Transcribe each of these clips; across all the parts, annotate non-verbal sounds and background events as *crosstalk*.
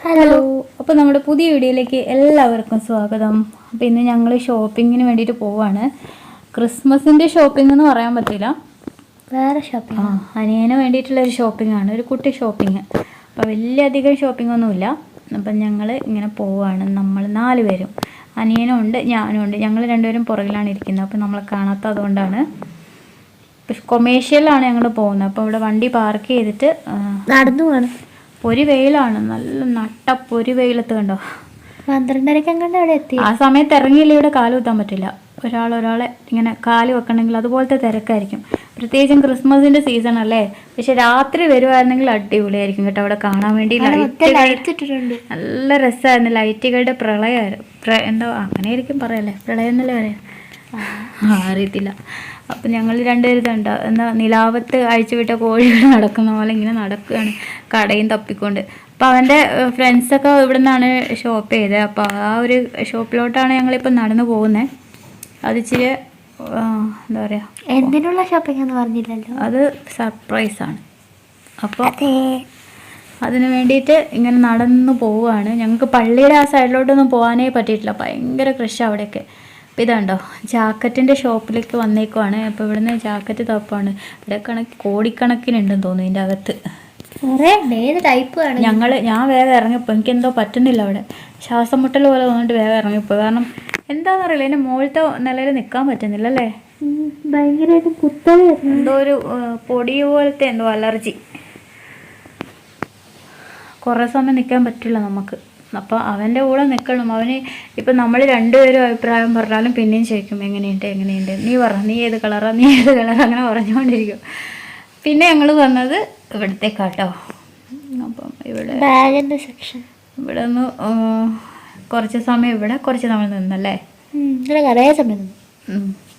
Hello അപ്പോൾ നമ്മുടെ പുതിയ വീഡിയോയിലേക്ക് എല്ലാവർക്കും സ്വാഗതം. അപ്പോൾ ഇന്ന് ഞങ്ങൾ ഷോപ്പിങ്ങിന് വേണ്ടിയിട്ട് പോവാണ്. ക്രിസ്മസിന്റെ ഷോപ്പിംഗ് എന്ന് പറയാൻ പറ്റില്ല വേറെ ഷോപ്പിംഗ് ആ? അനിയന് വേണ്ടിയിട്ടുള്ള ഒരു ഷോപ്പിംഗ് ആണ് ഒരു കുട്ടി ഷോപ്പിംഗ് അപ്പോൾ വലിയ അധികം ഷോപ്പിംഗ് ഒന്നുമില്ല. അപ്പം ഞങ്ങൾ ഇങ്ങനെ പോവാണ് നമ്മൾ നാല് പേരും. അനിയനും ഉണ്ട് ഞാനും ഉണ്ട്. ഞങ്ങൾ രണ്ടുപേരും പുറകിലാണ് ഇരിക്കുന്നത്. അപ്പോൾ നമ്മളെ കാണാത്തത് അതുകൊണ്ടാണ് കൊമേഴ്ഷ്യലാണ് ഞങ്ങൾ പോകുന്നത്. അപ്പോൾ ഇവിടെ വണ്ടി പാർക്ക് ചെയ്തിട്ട് നടന്നു പോകണം പൊരി വെയിലാണ്. നല്ല നട്ട പൊരി വെയിലത്ത് കണ്ടോ? പന്ത്രണ്ടരക്ക് അങ്ങോട്ട് അവിടെ എത്തി. ആ സമയത്ത് ഇറങ്ങിയില്ല ഇവിടെ കാൽ കുത്താൻ പറ്റില്ല. ഒരാൾ ഒരാളെ ഇങ്ങനെ കാൽ വെക്കണമെങ്കിൽ അതുപോലത്തെ തിരക്കായിരിക്കും. പ്രത്യേകിച്ചും ക്രിസ്മസിന്റെ സീസൺ അല്ലേ? പക്ഷെ രാത്രി വരുവായിരുന്നെങ്കിൽ അടിപൊളിയായിരിക്കും കേട്ടോ. അവിടെ കാണാൻ വേണ്ടി നല്ല രസമായിരുന്നു. ലൈറ്റുകളുടെ പ്രളയമായിരുന്നു എന്തോ അങ്ങനെയായിരിക്കും പറയല്ലേ? പ്രളയം എന്നല്ലേ പറയാം? അറിയത്തില്ല. അപ്പം ഞങ്ങൾ രണ്ടുപേരും ഇതുണ്ട് എന്താ നിലാവത്ത് അഴിച്ചുവിട്ട കോഴികൾ നടക്കുന്ന പോലെ ഇങ്ങനെ നടക്കുകയാണ്. കടയും തപ്പിക്കൊണ്ട്. അപ്പം അവന്റെ ഫ്രണ്ട്സൊക്കെ ഇവിടെ നിന്നാണ് ഷോപ്പ് ചെയ്തത് അപ്പോൾ ആ ഒരു ഷോപ്പിലോട്ടാണ് ഞങ്ങളിപ്പോൾ നടന്നു പോകുന്നത് അത് ഇച്ചിരി എന്താ പറയുക എന്തിനുള്ള ഷോപ്പിംഗ് എന്ന് പറഞ്ഞില്ലല്ലോ. അത് സർപ്രൈസാണ് അപ്പോൾ അതെ. അതിന് വേണ്ടിയിട്ട് ഇങ്ങനെ നടന്നു പോവുകയാണ്. ഞങ്ങൾക്ക് പള്ളിയുടെ ആ സൈഡിലോട്ടൊന്നും പോകാനേ പറ്റിയിട്ടില്ല. ഭയങ്കര ക്രഷ് അവിടെയൊക്കെ. അപ്പോൾ ഇതുണ്ടോ ജാക്കറ്റിന്റെ ഷോപ്പിലേക്ക് വന്നേക്കുവാണ്. അപ്പോൾ ഇവിടുന്ന് ജാക്കറ്റ് തപ്പാണ്. ഇവിടെ കണക്ക് കോടിക്കണക്കിനുണ്ടെന്ന് തോന്നുന്നു ഇതിന്റെ അകത്ത്. ഞങ്ങൾ ഞാൻ വേഗം ഇറങ്ങിപ്പോ എനിക്ക് എന്തോ പറ്റുന്നില്ല അവിടെ. ശ്വാസം മുട്ടൽ പോലെ തോന്നിട്ട് വേഗം ഇറങ്ങിപ്പോ കാരണം എന്താണെന്നറിയില്ല എന്റെ മുകളിലത്തെ നിലയിൽ നിൽക്കാൻ പറ്റുന്നില്ല അല്ലേ? ഭയങ്കരമായിട്ട് എന്തോ ഒരു പൊടി പോലത്തെ എന്തോ അലർജി. കുറേ സമയം നിൽക്കാൻ പറ്റില്ല നമുക്ക്. അപ്പോൾ അവന്റെ കൂടെ നിൽക്കണം അവന് ഇപ്പം നമ്മൾ രണ്ടുപേരും അഭിപ്രായം പറഞ്ഞാലും പിന്നെയും ചോദിക്കും എങ്ങനെയുണ്ട്? എങ്ങനെയുണ്ട്? നീ പറ. നീ ഏത് കളറാ? നീ ഏത് കളറാ? അങ്ങനെ പറഞ്ഞുകൊണ്ടിരിക്കും. പിന്നെ ഞങ്ങൾ വന്നത് ഇവിടത്തേക്കാട്ടോ. അപ്പം ഇവിടെ ബാഗിന്റെ സെക്ഷൻ ഇവിടെ നിന്ന് കുറച്ച് സമയം ഇവിടെ കുറച്ച് നമ്മൾ നിന്നല്ലേ? കുറേ സമയം.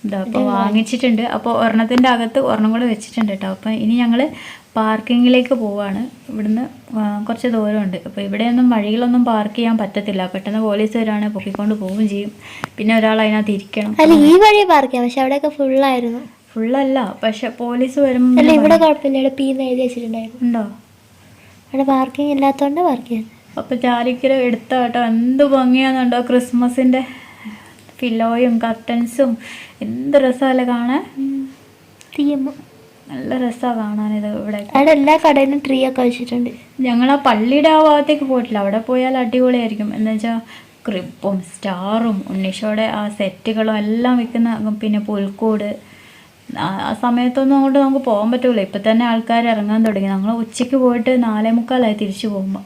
ഇതാ അപ്പോൾ വാങ്ങിച്ചിട്ടുണ്ട്. അപ്പോൾ ഒരെണ്ണത്തിന്റെ അകത്ത് ഒരെണ്ണം കൂടെ വെച്ചിട്ടുണ്ട് കേട്ടോ അപ്പം ഇനി ഞങ്ങൾ പാർക്കിങ്ങിലേക്ക് പോവാണ്. ഇവിടുന്ന് കുറച്ച് ദൂരമുണ്ട്. അപ്പോൾ ഇവിടെയൊന്നും വഴികളൊന്നും പാർക്ക് ചെയ്യാൻ പറ്റത്തില്ല. പെട്ടെന്ന് പോലീസ് വരുവാണെങ്കിൽ പൊക്കിക്കൊണ്ട് പോവുകയും ചെയ്യും. പിന്നെ ഒരാൾ അതിനകത്ത് ഇരിക്കണം. അല്ല ഈ വഴി പാർക്ക് ചെയ്യാം. പക്ഷെ അവിടെയൊക്കെ ഫുള്ളായിരുന്നു ഫുള്ളല്ല പക്ഷെ പോലീസ് അല്ല വരുമ്പോൾ ഇവിടെ കുഴപ്പമില്ല. ഇവിടെ എന്ന് എഴുതി വെച്ചിട്ടുണ്ടായിരുന്നു. ഉണ്ടോ? അവിടെ പാർക്കിംഗ് ഇല്ലാത്തതുകൊണ്ട് പാർക്ക് അപ്പൊ അപ്പോൾ ചാലിക്കര എടുത്ത കേട്ടോ എന്ത് ഭംഗിയാണെന്നുണ്ടോ ക്രിസ്മസിന്റെ ഫിലോയും കർട്ടൻസും എന്ത് രസമല്ലേ കാണാൻ? തീയമ്മ നല്ല രസമാണ് കാണാൻ ഇത് ഇവിടെ. അവിടെ എല്ലാ കടയിലും ട്രീ ഒക്കെ വെച്ചിട്ടുണ്ട്. ഞങ്ങൾ ആ പള്ളിയുടെ ആ ഭാഗത്തേക്ക് പോയിട്ടില്ല. അവിടെ പോയാൽ അടിപൊളിയായിരിക്കും. എന്ന് വെച്ചാൽ ക്രിപ്പും സ്റ്റാറും ഉണ്ണിഷോടെ ആ സെറ്റുകളും എല്ലാം വിൽക്കുന്ന പിന്നെ പുൽക്കൂട് ആ സമയത്തൊന്നും അങ്ങോട്ട് നമുക്ക് പോകാൻ പറ്റൂല. ഇപ്പം തന്നെ ആൾക്കാർ ഇറങ്ങാൻ തുടങ്ങി. ഞങ്ങൾ ഉച്ചയ്ക്ക് പോയിട്ട് നാലേ മുക്കാലായി തിരിച്ചു പോകുമ്പോൾ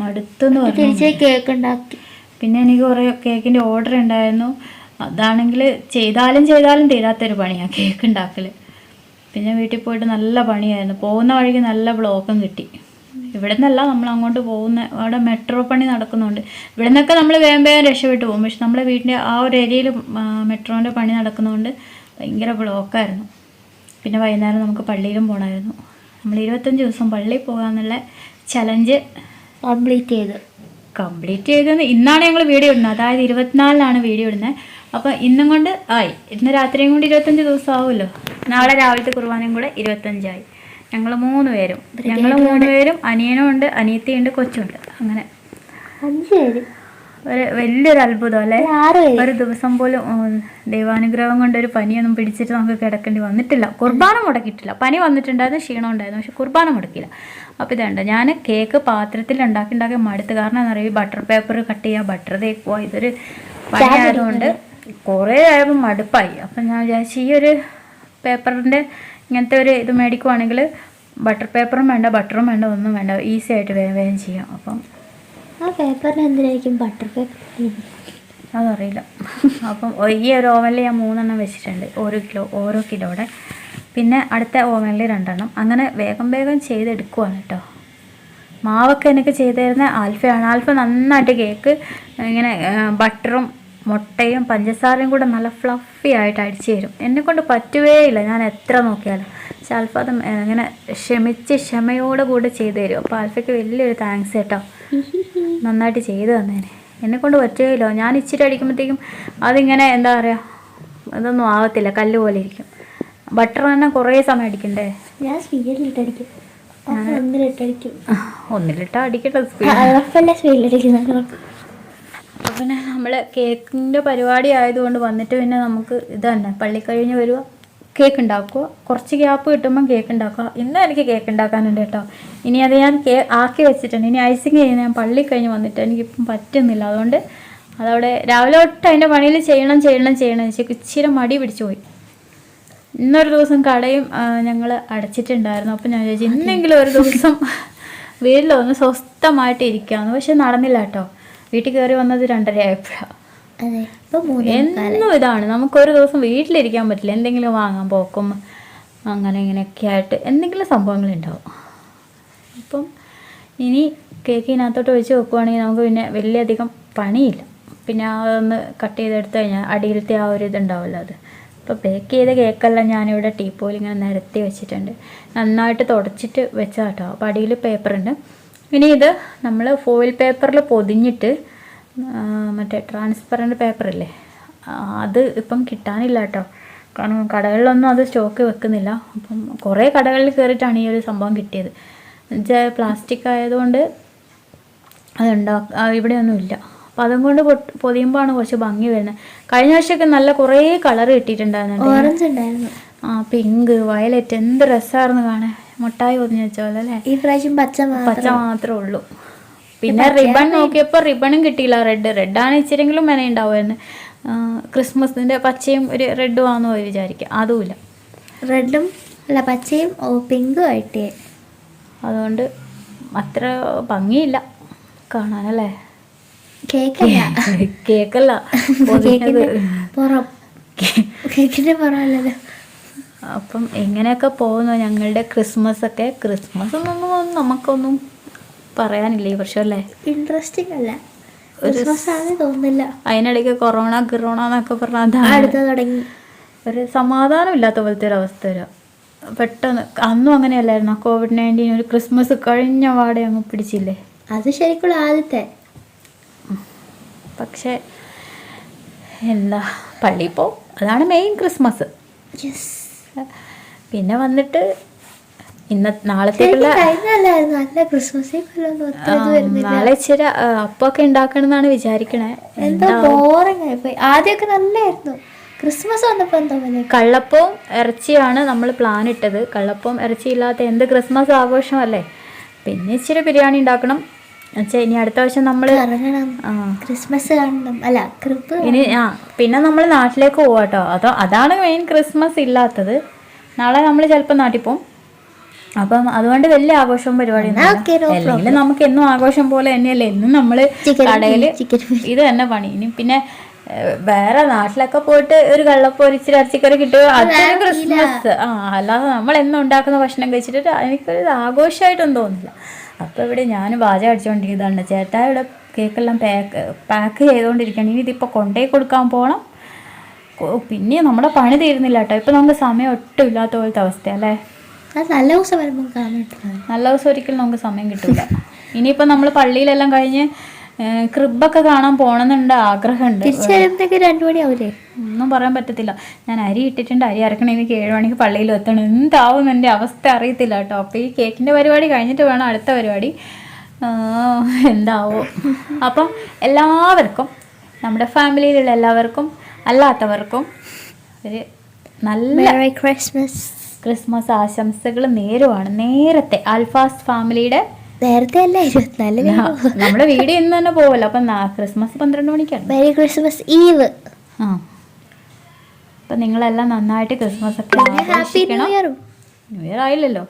മടുത്തെന്ന് പറഞ്ഞു കേക്ക് ഉണ്ടാക്കി. പിന്നെ എനിക്ക് കുറേ കേക്കിന്റെ ഓർഡർ ഉണ്ടായിരുന്നു. അതാണെങ്കിൽ ചെയ്താലും ചെയ്താലും തീരാത്തൊരു പണിയാണ് കേക്ക് ഉണ്ടാക്കൽ പിന്നെ വീട്ടിൽ പോയിട്ട് നല്ല പണിയായിരുന്നു. പോകുന്ന വഴിക്ക് നല്ല ബ്ലോക്കും കിട്ടി. ഇവിടെ നിന്നല്ല നമ്മൾ അങ്ങോട്ട് പോകുന്ന അവിടെ മെട്രോ പണി നടക്കുന്നുണ്ട്. ഇവിടെ നിന്നൊക്കെ നമ്മൾ വേഗം വേഗം രക്ഷപ്പെട്ടു പോകും. പക്ഷെ നമ്മുടെ വീടിന്റെ ആ ഒരു ഏരിയയിൽ മെട്രോന്റെ പണി നടക്കുന്നതുകൊണ്ട് ഭയങ്കര ബ്ലോക്കായിരുന്നു. പിന്നെ വൈകുന്നേരം നമുക്ക് പള്ളിയിലും പോകണമായിരുന്നു നമ്മൾ ഇരുപത്തഞ്ച് ദിവസം പള്ളിയിൽ പോകാമെന്നുള്ള ചലഞ്ച് കംപ്ലീറ്റ് ചെയ്ത്. കംപ്ലീറ്റ് ചെയ്തത് ഇന്നാണ് ഞങ്ങൾ വീഡിയോ ഇടുന്നത്. അതായത് ഇരുപത്തിനാലിനാണ് വീഡിയോ ഇടുന്നത്. അപ്പോൾ ഇന്നും കൊണ്ട് ആയി. ഇന്ന് രാത്രിയും കൊണ്ട് ഇരുപത്തഞ്ച് ദിവസം ആവുമല്ലോ. നാളെ രാവിലത്തെ കുർബാനയും കൂടെ ഇരുപത്തഞ്ചായി. ഞങ്ങൾ മൂന്ന് പേരും. ഞങ്ങൾ മൂന്ന് പേരും അനിയനും ഉണ്ട് അനിയത്തിയുണ്ട് കൊച്ചുണ്ട് അങ്ങനെ. അഞ്ച് പേര് ഒരു വലിയൊരു അത്ഭുതം അല്ലേ? ഒരു ദിവസം പോലും ദൈവാനുഗ്രഹം കൊണ്ട് ഒരു പനിയൊന്നും പിടിച്ചിട്ട് നമുക്ക് കിടക്കേണ്ടി വന്നിട്ടില്ല. കുർബാന മുടക്കിയിട്ടില്ല പനി വന്നിട്ടുണ്ടായിരുന്നു ക്ഷീണം ഉണ്ടായിരുന്നു പക്ഷെ കുർബാന മുടക്കിയില്ല. അപ്പോൾ ഇതുണ്ട് ഞാൻ കേക്ക് പാത്രത്തിൽ ഉണ്ടാക്കി ഉണ്ടാക്കി മടുത്ത്. കാരണം എന്താ പറയുക ബട്ടർ പേപ്പർ കട്ട് ചെയ്യാ ബട്ടർ തേക്കുക ഇതൊരു പണിയായതുകൊണ്ട് കുറേ ആയപ്പോൾ മടുപ്പായി. അപ്പം ഞാൻ വിചാരിച്ചു ഈ ഒരു പേപ്പറിന്റെ ഇങ്ങനത്തെ ഒരു ഇത് മേടിക്കുവാണെങ്കിൽ ബട്ടർ പേപ്പറും വേണ്ട ബട്ടറും വേണ്ട ഒന്നും വേണ്ട. ഈസി ആയിട്ട് വേഗം വേഗം ചെയ്യാം. അപ്പം പേപ്പറിന് എന്തിനായിരിക്കും ബട്ടർ പേപ്പർ അതറിയില്ല. അപ്പം ഈ ഒരു ഓവനിൽ ഞാൻ മൂന്നെണ്ണം വെച്ചിട്ടുണ്ട്. ഓരോ കിലോ ഓരോ കിലോയുടെ. പിന്നെ അടുത്ത ഓവനിൽ രണ്ടെണ്ണം. അങ്ങനെ വേഗം വേഗം ചെയ്തെടുക്കുവാണ് കേട്ടോ. മാവൊക്കെ എനിക്ക് ചെയ്തു തരുന്ന ആൽഫയാണ്. ആൽഫ നന്നായിട്ട് കേക്ക് ഇങ്ങനെ ബട്ടറും മുട്ടയും പഞ്ചസാരയും കൂടെ നല്ല ഫ്ലഫി ആയിട്ട് അടിച്ചു തരും. എന്നെ കൊണ്ട് പറ്റുവേ ഇല്ല ഞാൻ എത്ര നോക്കിയാലും. പക്ഷെ ആൽഫ അത് ഇങ്ങനെ ക്ഷമിച്ച് ക്ഷമയോടെ കൂടെ ചെയ്തു തരും. അപ്പോൾ ആൽഫയ്ക്ക് വലിയൊരു താങ്ക്സ് കേട്ടോ. നന്നായിട്ട് ചെയ്തു തന്നേനെ. എന്നെ കൊണ്ട് പറ്റുകയില്ലോ. ഞാൻ ഇച്ചിരി അടിക്കുമ്പോഴത്തേക്കും അതിങ്ങനെ എന്താ പറയുക അതൊന്നും ആവത്തില്ല. കല്ല് പോലെ ഇരിക്കും. ബട്ടർ തന്നെ കുറേ സമയം അടിക്കണ്ടേ? ഞാൻ അപ്പൊ ഒന്നിലിട്ടടിക്കും ഒന്നിലിട്ട് അടിക്കട്ടെ പിന്നെ നമ്മൾ കേക്കിന്റെ പരിപാടി ആയതുകൊണ്ട് വന്നിട്ട് പിന്നെ നമുക്ക് ഇത് തന്നെ. പള്ളി കഴിഞ്ഞ് വരിക കേക്ക് ഉണ്ടാക്കുക. കുറച്ച് ഗ്യാപ്പ് കിട്ടുമ്പം കേക്ക് ഉണ്ടാക്കുക. ഇന്നും എനിക്ക് കേക്ക് ഉണ്ടാക്കാനുണ്ട് കേട്ടോ. ഇനി അത് ഞാൻ കേ ആക്കി വെച്ചിട്ടുണ്ട്. ഇനി ഐസിങ് ചെയ്യുന്ന ഞാൻ പള്ളി കഴിഞ്ഞ് വന്നിട്ട് എനിക്കിപ്പം പറ്റുന്നില്ല. അതുകൊണ്ട് അതവിടെ രാവിലെ തൊട്ട് അതിന്റെ പണിയിൽ ചെയ്യണം ചെയ്യണം ചെയ്യണം. വെച്ചാൽ ഇച്ചിരി മടി പിടിച്ചു പോയി. ഇന്നൊരു ദിവസം കടയും ഞങ്ങൾ അടച്ചിട്ടുണ്ടായിരുന്നു. അപ്പം ഞാൻ ചോദിച്ചു ഇന്നെങ്കിലും ഒരു ദിവസം വീട്ടിലൊന്ന് സ്വസ്ഥമായിട്ട് ഇരിക്കാമെന്ന് പക്ഷെ നടന്നില്ല കേട്ടോ. വീട്ടിൽ കയറി വന്നത് രണ്ടര ആയപ്പോഴാണ് എന്നും ഇതാണ്. നമുക്കൊരു ദിവസം വീട്ടിലിരിക്കാൻ പറ്റില്ല. എന്തെങ്കിലും വാങ്ങാൻ പോക്കും അങ്ങനെ ഇങ്ങനെയൊക്കെ ആയിട്ട് എന്തെങ്കിലും സംഭവങ്ങളുണ്ടാവും അപ്പം ഇനി കേക്കിനകത്തോട്ട് വെച്ച് വെക്കുവാണെങ്കിൽ നമുക്ക് പിന്നെ വലിയധികം പണിയില്ല. പിന്നെ അതൊന്ന് കട്ട് ചെയ്തെടുത്ത് കഴിഞ്ഞാൽ അടിയിലത്തെ ആ ഒരു ഇതുണ്ടാവുമല്ലോ അത്. അപ്പോൾ ബേക്ക് ചെയ്ത കേക്കെല്ലാം ഞാനിവിടെ ടീപ്പോയിൽ ഇങ്ങനെ നിരത്തി വെച്ചിട്ടുണ്ട്. നന്നായിട്ട് തുടച്ചിട്ട് വെച്ചാട്ടോ അപ്പോൾ അടിയിൽ പേപ്പറുണ്ട് ഇനി ഇത് നമ്മൾ ഫോയിൽ പേപ്പറിൽ പൊതിഞ്ഞിട്ട് മറ്റേ ട്രാൻസ്പെറന്റ് പേപ്പറില്ലേ അത് ഇപ്പം കിട്ടാനില്ല കേട്ടോ. കാരണം കടകളിലൊന്നും അത് സ്റ്റോക്ക് വെക്കുന്നില്ല. അപ്പം കുറേ കടകളിൽ കയറിയിട്ടാണ് ഈ ഒരു സംഭവം കിട്ടിയത്. എന്നുവെച്ചാൽ പ്ലാസ്റ്റിക് ആയതുകൊണ്ട് അതുണ്ടാ ഇവിടെയൊന്നും ഇല്ല. അപ്പം അതും കൊണ്ട് പൊട്ട് പൊതിയുമ്പോഴാണ് കുറച്ച് ഭംഗി വരുന്നത്. കഴിഞ്ഞ വർഷമൊക്കെ നല്ല കുറേ കളർ കിട്ടിയിട്ടുണ്ടായിരുന്നു ഓറഞ്ച് ഉണ്ടായിരുന്നു. ആ പിങ്ക് വയലറ്റ് എന്ത് രസമായിരുന്നു കാണാൻ. മുട്ടായി പൊതിഞ്ഞ വെച്ച അല്ലേ? ഈ പ്രാവശ്യം പച്ച പച്ച മാത്രം മാത്രമേ ഉള്ളൂ. പിന്നെ റിബൺ നോക്കിയപ്പോൾ റിബണും കിട്ടിയില്ല. റെഡ് റെഡാണ് ഇച്ചിരിയെങ്കിലും മെന ഉണ്ടാവുമായിരുന്നു ക്രിസ്മസിന്റെ പച്ചയും ഒരു റെഡും ആണെന്ന് പോയി വിചാരിക്കുക. അതുമില്ല റെഡും അല്ല പച്ചയും പിങ്കും ആയിട്ട്. അതുകൊണ്ട് അത്ര ഭംഗിയില്ല. കാണാനല്ലേ? കേക്കല്ല. *laughs* കേക്കല്ല. *laughs* കേക്കിന്റെ പുറമല്ലല്ലോ. അപ്പം എങ്ങനെയൊക്കെ പോകുന്നു. ഞങ്ങളുടെ ക്രിസ്മസ് ഒക്കെ. ക്രിസ്മസ് ഒന്നും നമുക്കൊന്നും പറയാനില്ല ഈ വർഷം അല്ലേ? ഇൻട്രസ്റ്റിംഗ് അല്ല. തോന്നുന്നില്ല. അതിനിടയ്ക്ക് കൊറോണ കൊറോണ എന്നൊക്കെ പറഞ്ഞാൽ തുടങ്ങി. ഒരു സമാധാനം ഇല്ലാത്ത പോലത്തെ ഒരു അവസ്ഥ വരാം. പെട്ടെന്ന് അന്നും അങ്ങനെയല്ലായിരുന്നു. കോവിഡ് നയന്റീൻ ഒരു ക്രിസ്മസ് കഴിഞ്ഞ പാടെ അങ്ങ് പിടിച്ചില്ലേ? അത് ശരിക്കുള്ള ആദ്യത്തെ. പക്ഷേ എന്താ പള്ളിയിൽ പോവും അതാണ് മെയിൻ ക്രിസ്മസ് പിന്നെ വന്നിട്ട് ഇന്ന നാളത്തേക്കുള്ള നാളെ ഇച്ചിരി ആ, അപ്പമൊക്കെ ഉണ്ടാക്കണം എന്നാണ് വിചാരിക്കണേ. എന്തോ ബോറിംഗ് ആയിപ്പോയി ആദ്യമൊക്കെ നല്ലായിരുന്നു. ക്രിസ്മസ് വന്നപ്പോ എന്താ കള്ളപ്പവും ഇറച്ചിയാണ് നമ്മൾ പ്ലാൻ ഇട്ടത്. കള്ളപ്പവും ഇറച്ചി ഇല്ലാത്ത എന്ത് ക്രിസ്മസ് ആഘോഷമല്ലേ? പിന്നെ ഇച്ചിരി ബിരിയാണി ഉണ്ടാക്കണം എന്നുവെച്ചാൽ ഇനി അടുത്ത വർഷം നമ്മൾ ക്രിസ്മസ് കാണണം. അല്ല ഇനി ആ പിന്നെ നമ്മൾ നാട്ടിലേക്ക് പോവാട്ടോ. അതോ അതാണ് മെയിൻ ക്രിസ്മസ് ഇല്ലാത്തത്. നാളെ നമ്മൾ ചിലപ്പോൾ നാട്ടിൽ പോവും. അപ്പം അതുകൊണ്ട് വലിയ ആഘോഷവും പരിപാടി നമുക്ക് എന്നും ആഘോഷം പോലെ തന്നെയല്ലേ? എന്നും നമ്മൾ കടയിൽ ഇത് തന്നെ പണി. ഇനി പിന്നെ വേറെ നാട്ടിലൊക്കെ പോയിട്ട് ഒരു കള്ളപ്പോ ഇച്ചിരി ഇറച്ചിക്കറി കിട്ടുക അതൊരു ക്രിസ്മസ്. ആ അല്ലാതെ നമ്മൾ എന്നും ഉണ്ടാക്കുന്ന ഭക്ഷണം കഴിച്ചിട്ട് എനിക്കൊരു ആഘോഷമായിട്ടൊന്നും തോന്നില്ല അപ്പോൾ ഇവിടെ ഞാൻ വാച അടിച്ചുകൊണ്ടിരിക്കുന്നതാണ് ചേട്ടാ ഇവിടെ കേക്കെല്ലാം പാക്ക് പാക്ക് ചെയ്തുകൊണ്ടിരിക്കുകയാണ്. ഇനി ഇതിപ്പോൾ കൊണ്ടേ കൊടുക്കാൻ പോകണം പിന്നെ നമ്മുടെ പണി തീരുന്നില്ല കേട്ടോ. ഇപ്പൊ നമുക്ക് സമയം ഒട്ടും ഇല്ലാത്ത പോലത്തെ അവസ്ഥ അല്ലേ നല്ല ദിവസം വരുമ്പോൾ കാണാൻ നല്ല ദിവസം ഒരിക്കലും നമുക്ക് സമയം കിട്ടില്ല ഇനിയിപ്പോൾ നമ്മൾ പള്ളിയിലെല്ലാം കഴിഞ്ഞ് ക്രിബൊക്കെ കാണാൻ പോണെന്നുണ്ട് ആഗ്രഹമുണ്ട്. തിരിച്ചു വരുമ്പോഴത്തേക്ക് രണ്ടു മണി ആവൂലേ ഒന്നും പറയാൻ പറ്റത്തില്ല. ഞാൻ അരി ഇട്ടിട്ടുണ്ട്. അരി അരക്കണേ എനിക്ക് ഏഴ് മണിക്ക് പള്ളിയിൽ എത്തണം. എന്താവും എന്റെ അവസ്ഥ അറിയത്തില്ല കേട്ടോ. അപ്പോൾ ഈ കേക്കിന്റെ പരിപാടി കഴിഞ്ഞിട്ട് വേണം അടുത്ത പരിപാടി. എന്താവോ. അപ്പം എല്ലാവർക്കും നമ്മുടെ ഫാമിലിയിലുള്ള എല്ലാവർക്കും അല്ലാത്തവർക്കും ഒരു നല്ല ക്രിസ്മസ് ക്രിസ്മസ് ആശംസകൾ നേരുവാണ്. നേരത്തെ അൽഫാസ് ഫാമിലിയുടെ നേരത്തെ അല്ല ഇരുപത്തിനാല് നമ്മുടെ വീട് ഇന്ന് തന്നെ പോവല്ലോ. അപ്പം ക്രിസ്മസ് പന്ത്രണ്ട് മണിക്കാണ്. മെരി ക്രിസ്മസ് ഈവ് ആ. അപ്പം നിങ്ങളെല്ലാം നന്നായിട്ട് ക്രിസ്മസ് ഒക്കെ ആഘോഷിക്കണം. New year ആയില്ലല്ലോ.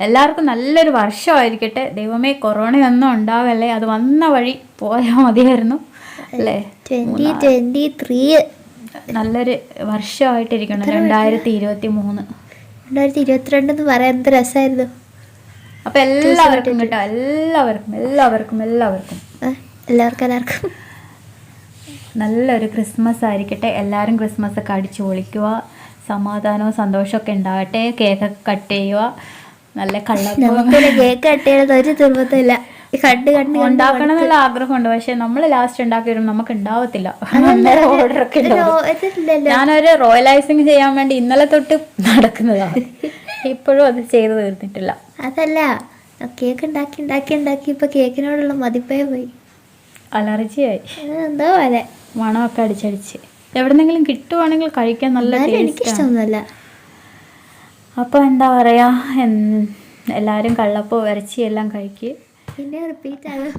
എല്ലാവർക്കും നല്ലൊരു വർഷമായിരിക്കട്ടെ. ദൈവമേ കൊറോണ ഒന്നും ഉണ്ടാവല്ലേ? അത് വന്ന വഴി പോയാൽ മതിയായിരുന്നു. അല്ലേ? നല്ലൊരു വർഷമായിട്ടിരിക്കണം. രണ്ടായിരത്തി ഇരുപത്തി മൂന്ന് രണ്ടായിരത്തി ഇരുപത്തിരണ്ട് എന്ന് പറയാൻ എന്ത് രസമായിരുന്നു അപ്പം എല്ലാവർക്കും കേട്ടോ എല്ലാവർക്കും എല്ലാവർക്കും എല്ലാവർക്കും. എല്ലാവർക്കും എല്ലാവർക്കും. നല്ലൊരു ക്രിസ്മസ് ആയിരിക്കട്ടെ. എല്ലാവരും ക്രിസ്മസ് ഒക്കെ അടിച്ചു പൊളിക്കുക. സമാധാനവും സന്തോഷമൊക്കെ കേക്ക് കേക്കൊക്കെ കട്ട് ചെയ്യുക. നല്ല കള്ളപ്പവും കേക്ക് കട്ട് ചെയ്യണത് ഒരു ഈ കണ്ട് കണ്ട് ഉണ്ടാക്കണം എന്നുള്ള ആഗ്രഹമുണ്ട്. പക്ഷെ നമ്മൾ ലാസ്റ്റ് ഉണ്ടാക്കി വരുമ്പോൾ നമുക്ക് ഉണ്ടാവത്തില്ല ഓർഡർ ഒക്കെ ഞാനൊരു റോയലൈസിങ് ചെയ്യാൻ വേണ്ടി ഇന്നലെ തൊട്ട് നടക്കുന്നതാണ്. *laughs* ഇപ്പോഴും അത് ചെയ്തു തീർന്നിട്ടില്ല. അതല്ല. കേക്ക് ഉണ്ടാക്കി ഉണ്ടാക്കി ഉണ്ടാക്കി. ഇപ്പൊ കേക്കിനോടുള്ള മതിപ്പേ പോയി. അലർജിയായി. എന്തോ പോലെ. മണമൊക്കെ അടിച്ചടിച്ച്. എവിടെന്നെങ്കിലും കിട്ടുവാണെങ്കിൽ കഴിക്കാൻ നല്ല എനിക്കിഷ്ടമൊന്നുമല്ല അപ്പോൾ എന്താ പറയുക എല്ലാവരും കള്ളപ്പോ ഇറച്ചി എല്ലാം കഴിക്കുക പിന്നെ റിപ്പീറ്റ് ആകും.